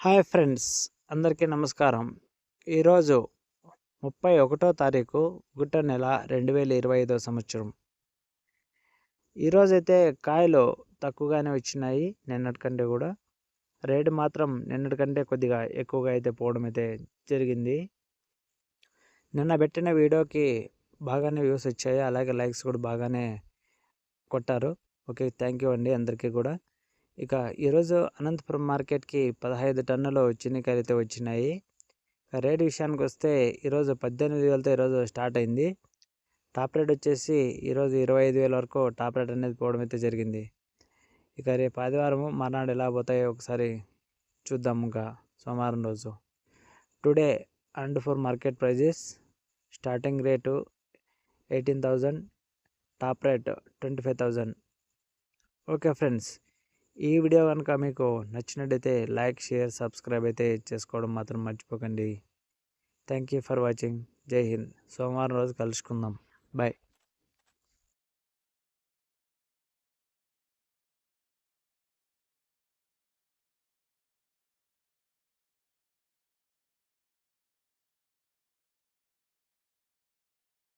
Hi friends అందరికీ నమస్కారం. ఈరోజు ముప్పై ఒకటో తారీఖు గుట్ట నెల రెండు వేల ఇరవై ఐదో సంవత్సరం. ఈరోజైతే కాయలు తక్కువగానే వచ్చినాయి నిన్నటికంటే కూడా. రేటు మాత్రం నిన్నటికంటే కొద్దిగా ఎక్కువగా అయితే పోవడం అయితే జరిగింది. నిన్న పెట్టిన వీడియోకి బాగానే వ్యూస్ వచ్చాయి అలాగే లైక్స్ కూడా బాగానే కొట్టారు. ఓకే థ్యాంక్ యూ అండి అందరికీ కూడా. ఇక ఈరోజు అనంతపురం మార్కెట్కి పదహైదు టన్నులు చిన్నికాయలు అయితే వచ్చినాయి రేట్ విషయానికి వస్తే ఈరోజు పద్దెనిమిది వేలతో ఈరోజు స్టార్ట్ అయింది. టాప్ రేట్ వచ్చేసి ఈరోజు ఇరవై ఐదు వేల వరకు టాప్ రేట్ అనేది పోవడం అయితే జరిగింది. ఇక రేపు ఆదివారము మర్నాడు ఎలా పోతాయో ఒకసారి చూద్దాం ఇంకా సోమవారం రోజు. Today and for market prices starting rate eighteen thousand top rate twenty five thousand okay friends ఈ వీడియో కనుక మీకు నచ్చినట్టయితే లైక్ షేర్ సబ్స్క్రైబ్ అయితే చేసుకోవడం మాత్రం మర్చిపోకండి. Thank you for watching. జై హింద్. సోమవారం రోజు కలుసుకుందాం. బాయ్